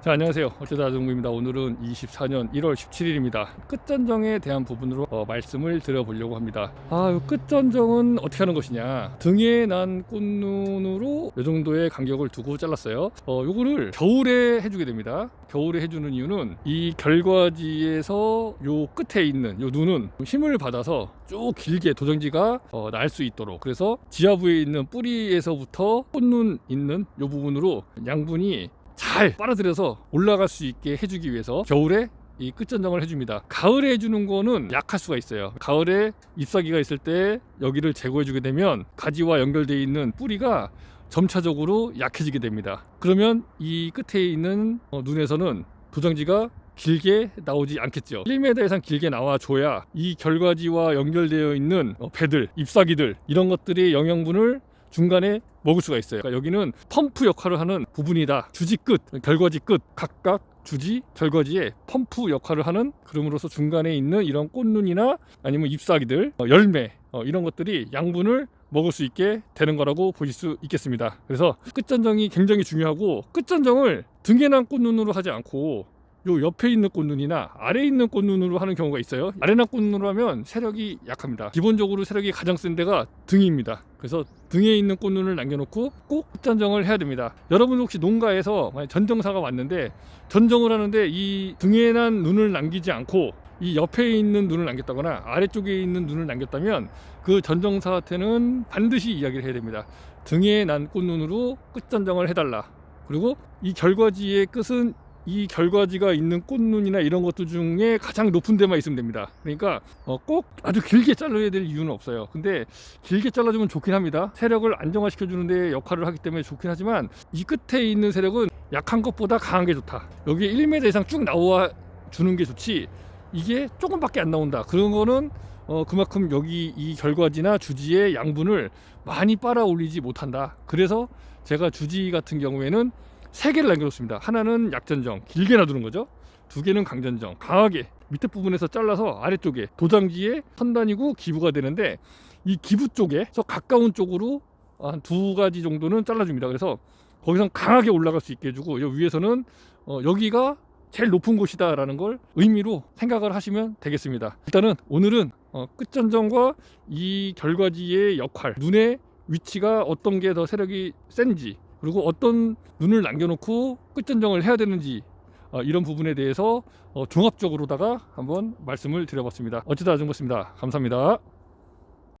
자 안녕하세요. 어쩌다 아정부입니다. 오늘은 24년 1월 17일입니다. 끝전정에 대한 부분으로 어, 말씀을 드려보려고 합니다. 아이 끝전정은 어떻게 하는 것이냐. 등에 난 꽃눈으로 이 정도의 간격을 두고 잘랐어요. 어, 요거를 겨울에 해주게 됩니다. 겨울에 해주는 이유는 이 결과지에서 요 끝에 있는 요 눈은 힘을 받아서 쭉 길게 도정지가 어, 날 수 있도록. 그래서 지하부에 있는 뿌리에서부터 꽃눈 있는 요 부분으로 양분이 잘 빨아들여서 올라갈 수 있게 해주기 위해서 겨울에 이 끝전정을 해줍니다. 가을에 해주는 거는 약할 수가 있어요. 가을에 잎사귀가 있을 때 여기를 제거해 주게 되면 가지와 연결되어 있는 뿌리가 점차적으로 약해지게 됩니다. 그러면 이 끝에 있는 어, 눈에서는 도장지가 길게 나오지 않겠죠. 1m 이상 길게 나와줘야 이 결과지와 연결되어 있는 어, 배들, 잎사귀들 이런 것들의 영양분을 중간에 먹을 수가 있어요. 그러니까 여기는 펌프 역할을 하는 부분이다. 주지 끝, 결과지 끝 각각 주지, 결과지에 펌프 역할을 하는 그럼으로써 중간에 있는 이런 꽃눈이나 아니면 잎사귀들, 어, 열매 어, 이런 것들이 양분을 먹을 수 있게 되는 거라고 보실 수 있겠습니다. 그래서 끝전정이 굉장히 중요하고 끝전정을 등에 난 꽃눈으로 하지 않고 요 옆에 있는 꽃눈이나 아래에 있는 꽃눈으로 하는 경우가 있어요. 아래 난 꽃눈으로 하면 세력이 약합니다. 기본적으로 세력이 가장 센 데가 등입니다. 그래서 등에 있는 꽃눈을 남겨놓고 꼭 끝전정을 해야 됩니다. 여러분 혹시 농가에서 전정사가 왔는데 전정을 하는데 이 등에 난 눈을 남기지 않고 이 옆에 있는 눈을 남겼다거나 아래쪽에 있는 눈을 남겼다면 그 전정사한테는 반드시 이야기를 해야 됩니다. 등에 난 꽃눈으로 끝전정을 해달라. 그리고 이 결과지의 끝은 이 결과지가 있는 꽃눈이나 이런 것들 중에 가장 높은 데만 있으면 됩니다. 그러니까 어, 꼭 아주 길게 잘라야 될 이유는 없어요. 근데 길게 잘라주면 좋긴 합니다. 세력을 안정화시켜 주는데 역할을 하기 때문에 좋긴 하지만 이 끝에 있는 세력은 약한 것보다 강한 게 좋다. 여기에 1m 이상 쭉 나와 주는 게 좋지. 이게 조금밖에 안 나온다. 그런 거는 어, 그만큼 여기 이 결과지나 주지의 양분을 많이 빨아 올리지 못한다. 그래서 제가 주지 같은 경우에는 세 개를 남겨놓습니다. 하나는 약전정, 길게 놔두는 거죠. 두 개는 강전정, 강하게 밑에 부분에서 잘라서 아래쪽에 도장지에 선단이고 기부가 되는데 이 기부 쪽에 서 가까운 쪽으로 한 두 가지 정도는 잘라줍니다. 그래서 거기서 강하게 올라갈 수 있게 해주고 요 위에서는 어, 여기가 제일 높은 곳이다라는 걸 의미로 생각을 하시면 되겠습니다. 일단은 오늘은 어, 끝전정과 이 결과지의 역할, 눈의 위치가 어떤 게 더 세력이 센지 그리고 어떤 눈을 남겨놓고 끝전정을 해야 되는지 어, 이런 부분에 대해서 어, 종합적으로다가 한번 말씀을 드려봤습니다. 어찌다 아정보습니다 감사합니다.